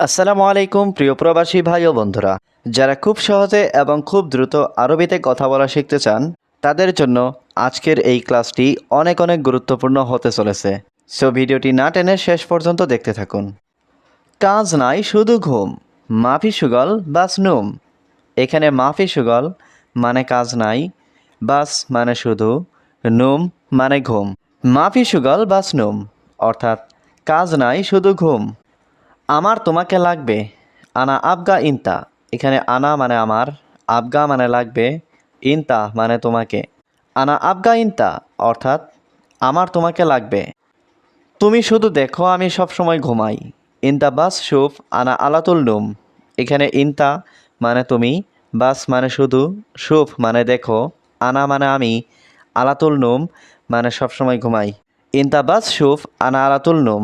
আসসালামু আলাইকুম, প্রিয় প্রবাসী ভাই ও বন্ধুরা। যারা খুব সহজে এবং খুব দ্রুত আরবিতে কথা বলা শিখতে চান, তাদের জন্য আজকের এই ক্লাসটি অনেক অনেক গুরুত্বপূর্ণ হতে চলেছে। সো ভিডিওটি না টেনে শেষ পর্যন্ত দেখতে থাকুন। কাজ নাই, শুধু ঘুম। মাফি সুগল, বাস নুম। এখানে মাফি সুগল মানে কাজ নাই, বাস মানে শুধু নুম মানে ঘুম। মাফি সুগল, বাস নুম। অর্থাৎ কাজ নাই, শুধু ঘুম। আমার তোমাকে লাগবে আনা আবগা ইনতা। এখানে আনা মানে আমার, আবগা মানে লাগবে, ইনতা মানে তোমাকে। আনা আবগা ইনতা, অর্থাৎ আমার তোমাকে লাগবে। তুমি শুধু দেখো, আমি সব সময় ঘুমাই। ইনতা বাস সুফ আনা আলাতুল নুম। এখানে ইনতা মানে তুমি, বাস মানে শুধু সুফ মানে দেখো, আনা মানে আমি, আলাতুল নুম মানে সবসময় ঘুমাই। ইনতা বাস সুফ আনা আলাতুল নুম,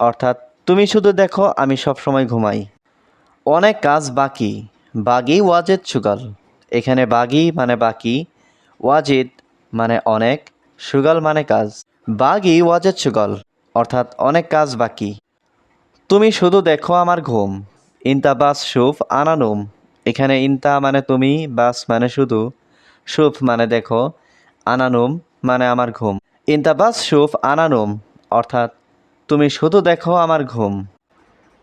অর্থাৎ তুমি শুধু দেখো, আমি সবসময় ঘুমাই। অনেক কাজ বাকি। বাগি ওয়াজেদ সুগাল। এখানে বাগি মানে বাকি, ওয়াজিদ মানে অনেক, সুগাল মানে কাজ। বাগি ওয়াজেদ সুগল, অর্থাৎ অনেক কাজ বাকি। তুমি শুধু দেখো আমার ঘুম। ইনতা বাস সুফ আনানুম। এখানে ইনতা মানে তুমি, বাস মানে শুধু, সুফ মানে দেখো, আনানুম মানে আমার ঘুম। ইনতা বাস সুফ আনানুম, অর্থাৎ তুমি শুধু দেখো আমার ঘুম।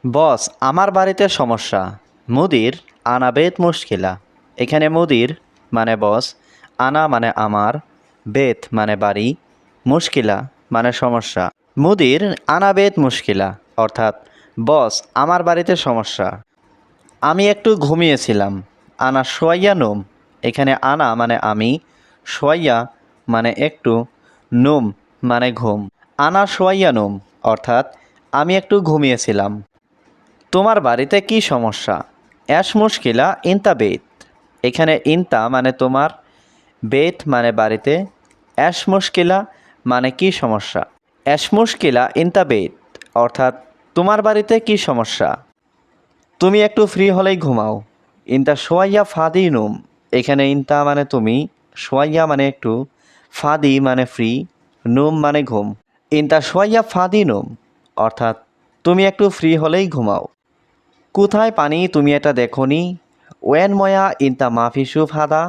বস, আমার বাড়িতে সমস্যা। মুদির আনা বেত মুশকিলা। এখানে মুদির মানে বস, আনা মানে আমার বেত মানে বাড়ি, মুশকিলা মানে সমস্যা। মুদির আনা বেত মুশকিলা, অর্থাৎ বস, আমার বাড়িতে সমস্যা। আমি একটু ঘুমিয়েছিলাম। আনা সোয়াইয়া নোম। এখানে আনা মানে আমি সোয়াইয়া মানে একটু, নোম মানে ঘুম। আনা সোয়াইয়া নুম। অর্থাৎ আমি একটু ঘুমিয়েছিলাম। তোমার বাড়িতে কি সমস্যা? অ্যাশ মুশকিলা ইনতা বেত। এখানে ইনতা মানে তোমার, বেত মানে বাড়িতে। অ্যাশ মুশকিলা মানে কি সমস্যা? অ্যাশ মুশকিলা ইনতা বেত, অর্থাৎ তোমার বাড়িতে কি সমস্যা? তুমি একটু ফ্রি হলেই ঘুমাও। ইনতা সোয়াইয়া ফাদি নুম। এখানে ইনতা মানে তুমি, সোয়াইয়া মানে একটু, ফাদি মানে ফ্রি, নুম মানে ঘুম। ইনতা সোয়াইয়া ফাদি নুম অর্থাৎ তুমি একটু ফ্রি হলেই ঘুমাও। কোথায় পানি তুমি এটা দেখনি? ওয়েন ময়া ইনতা মাফি সুফ হাদা।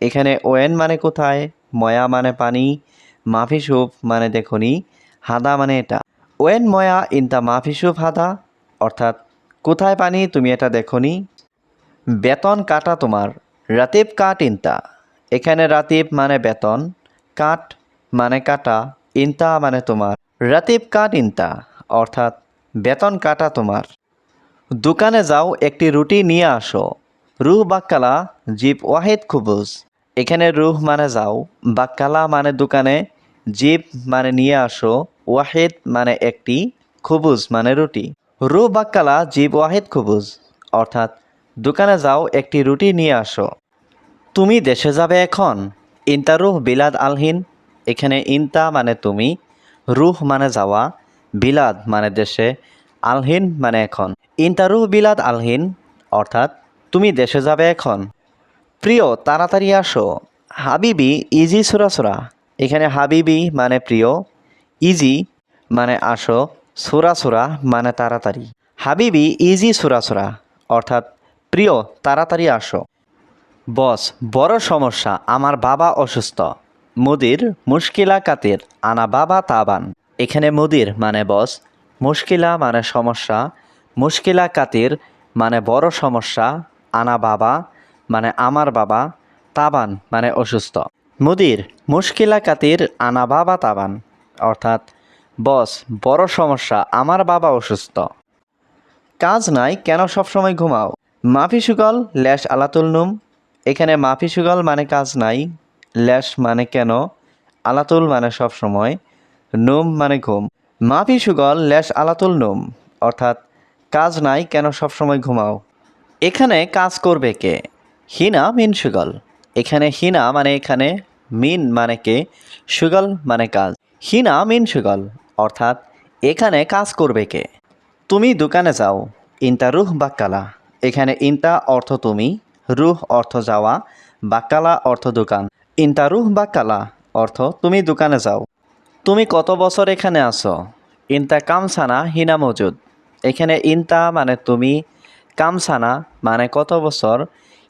এখানে ওয়েন মানে কোথায়? ময়া মানে পানি, মাফি সুফ মানে দেখনি, হাদা মানে এটা। ওয়েন ময়া ইনতা মাফি সুফ হাদা, অর্থাৎ কোথায় পানি তুমি এটা দেখনি? বেতন কাটা তোমার, রাতিব কাট ইনতা। এখানে রাতিব মানে বেতন, কাট মানে কাটা। ইনতা মানে তোমার। রাতিব কাট ইনতা অর্থাৎ বেতন কাটা তোমার। দোকানে যাও, একটি রুটি নিয়ে আসো। রুহ বাক্কালা জিপ ওয়াহেদ খুবুজ। এখানে রুহ মানে যাও বাক্কালা মানে দোকানে জিপ মানে নিয়ে আসো, ওয়াহেদ মানে একটি খুবুজ মানে রুটি। রুহ বাক্কালা জিপ ওয়াহেদ খুবুজ, অর্থাৎ দোকানে যাও, একটি রুটি নিয়ে আসো। তুমি দেশে যাবে এখন? ইন্তা রুহ বিলাদ আলহিন এখানে ইন্তা মানে তুমি, রুহ মানে যাওয়া, বিলাদ মানে দেশে, আলহিন মানে এখন। ইন্তা রুহ বিলাদ আলহিন অর্থাৎ তুমি দেশে যাবে এখন। প্রিয়, তাড়াতাড়ি আসো। হাবিবি, ইজি সুরাসুরা এখানে হাবিবি মানে প্রিয়, ইজি মানে আসো সুরাসুরা মানে তাড়াতাড়ি। হাবিবি, ইজি সুরাসুরা অর্থাৎ প্রিয়, তাড়াতাড়ি আসো। বস, বড় সমস্যা, আমার বাবা অসুস্থ। মুদির মুশকিলা কাতির, আনা বাবা তাবান। এখানে মুদির মানে বস, মুশকিলা মানে সমস্যা, মুশকিলা কাতির মানে বড় সমস্যা, আনা বাবা মানে আমার বাবা, তাবান মানে অসুস্থ। মুদির মুশকিলা কাতির, আনা বাবা তাবান, অর্থাৎ বস, বড় সমস্যা, আমার বাবা অসুস্থ। কাজ নাই, কেন সবসময় ঘুমাও? মাফি সুগল ল্যাশ আলাতুল নুম। এখানে মাফি সুগল মানে কাজ নাই ল্যাশ মানে কেন? আলাতুল মানে সবসময় নোম মানে ঘুম। মাফি সুগল, ল্যাশ আলাতুল নোম, অর্থাৎ কাজ নাই কেন সবসময় ঘুমাও? এখানে কাজ করবে কে? হিনা মিন সুগল। এখানে হিনা মানে এখানে, মিন মানে কে? সুগল মানে কাজ। হিনা মিন সুগল, অর্থাৎ এখানে কাজ করবে কে? তুমি দোকানে যাও, ইন্তা রুহ বাক্কালা এখানে ইন্তা অর্থ তুমি, রুহ অর্থ যাওয়া বাক্কালা অর্থ দোকান। ইন্তা রুহ বাক্কালা অর্থ, তুমি দোকানে যাও। তুমি কত বছর এখানে আছো? ইন্তা কামসানা হিনা মজুদ। এখানে ইনতা মানে তুমি কামসানা মানে কত বছর?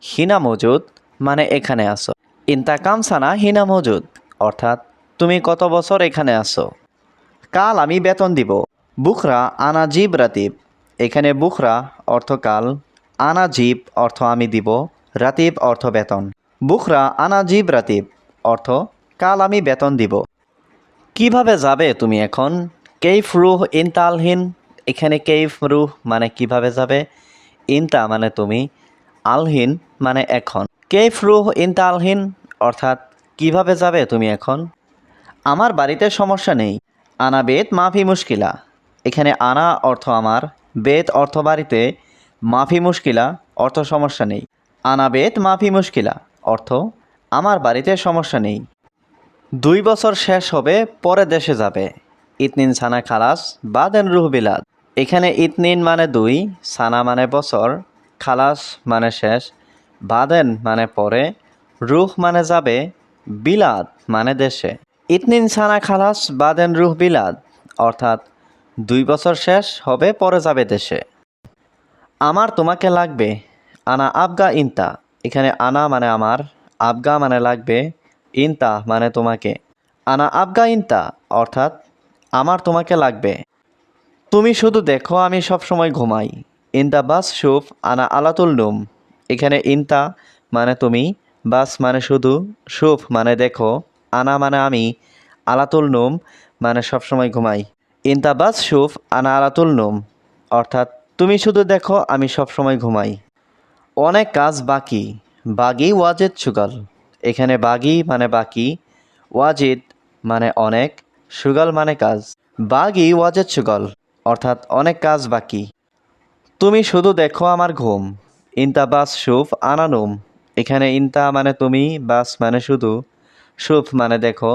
হিনা মজুদ মানে এখানে আসো ইনতা কামসানা হিনা মজুদ, অর্থাৎ তুমি কত বছর এখানে আসো কাল আমি বেতন দিব। বুখরা আনাজিব রাতিব। এখানে বুখরা অর্থ কাল অর্থ আমি দিব, রাতিব অর্থ বেতন। বুখরা আনাজিব রাতিব, অর্থ, কাল আমি বেতন দিব। কীভাবে যাবে তুমি এখন? কেইফ রুহ ইনতালহীন? এখানে কেইফ রুহ মানে কীভাবে যাবে? ইনতা মানে তুমি, আলহীন মানে এখন। কেইফ রুহ ইনতালহীন? অর্থাৎ, কীভাবে যাবে তুমি এখন? আমার বাড়িতে সমস্যা নেই। আনা বেত মাফি মুশকিলা। এখানে আনা অর্থ আমার, বেত অর্থ বাড়িতে মাফি মুশকিলা, অর্থ সমস্যা নেই। আনা বেত মাফি মুশকিলা। অর্থ, আমার বাড়িতে সমস্যা নেই। দুই বছর শেষ হবে, পরে দেশে যাবে। ইতনিন সানা খালাস, বাদেন রুহ বিলাদ। এখানে ইতনিন মানে দুই, সানা মানে বছর, খালাস মানে শেষ, বাদেন মানে পরে, রুহ মানে যাবে, বিলাদ মানে দেশে। ইতনিন সানা খালাস, বাদেন রুহ বিলাদ, অর্থাৎ দুই বছর শেষ হবে, পরে যাবে দেশে। আমার তোমাকে লাগবে, আনা আবগা ইনতা। এখানে আনা মানে আমার, আবগা মানে লাগবে, ইনতা মানে তোমাকে। আনা আবগা ইনতা, অর্থাৎ আমার তোমাকে লাগবে। তুমি শুধু দেখো, আমি সবসময় ঘুমাই। ইনতা বাস সুফ আনা আলাতুল নুম। এখানে ইনতা মানে তুমি, বাস মানে শুধু সুফ মানে দেখো, আনা মানে আমি, আলাতুল নুম মানে সবসময় ঘুমাই। ইনতা বাস সুফ আনা আলাতুল নুম। অর্থাৎ তুমি শুধু দেখো, আমি সবসময় ঘুমাই। অনেক কাজ বাকি। বাগি ওয়াজেদ সুগাল। এখানে বাগি মানে বাকি, ওয়াজিদ মানে অনেক, সুগাল মানে কাজ। বাগি ওয়াজেদ সুগল, অর্থাৎ অনেক কাজ বাকি। তুমি শুধু দেখো আমার ঘুম। ইনতা বাস সুফ আনানুম। এখানে ইনতা মানে তুমি, বাস মানে শুধু। সুফ মানে দেখো,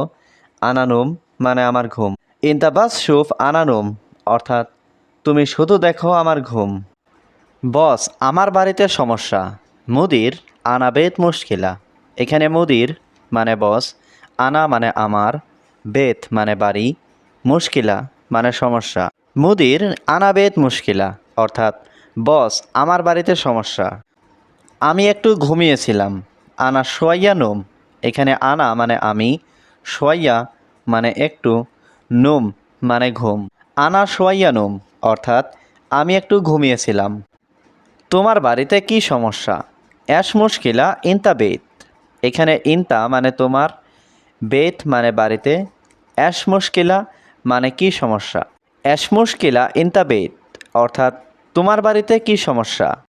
আনানুম মানে আমার ঘুম। ইনতা বাস সুফ আনানুম, অর্থাৎ তুমি শুধু দেখো আমার ঘুম। বস, আমার বাড়িতে সমস্যা। মুদির আনা বেত মুশকিলা। এখানে মুদির মানে বস, আনা মানে আমার, বেত মানে বাড়ি, মুশকিলা মানে সমস্যা। মুদির আনা বেত মুশকিলা, অর্থাৎ বস, আমার বাড়িতে সমস্যা। আমি একটু ঘুমিয়েছিলাম, আনা সোয়াইয়া নোম। এখানে আনা মানে আমি সোয়াইয়া মানে একটু, নোম মানে ঘুম। আনা সোয়াইয়া নোম, অর্থাৎ আমি একটু ঘুমিয়েছিলাম। তোমার বাড়িতে কি সমস্যা? অ্যাশ মুশকিলা, ইনতা বেত। এখানে ইনতা মানে তোমার, বেত মানে বাড়িতে। অ্যাশ মুশকিলা মানে কি সমস্যা? অ্যাশ মুশকিলা, ইনতা বেত। অর্থাৎ, তোমার বাড়িতে কি সমস্যা?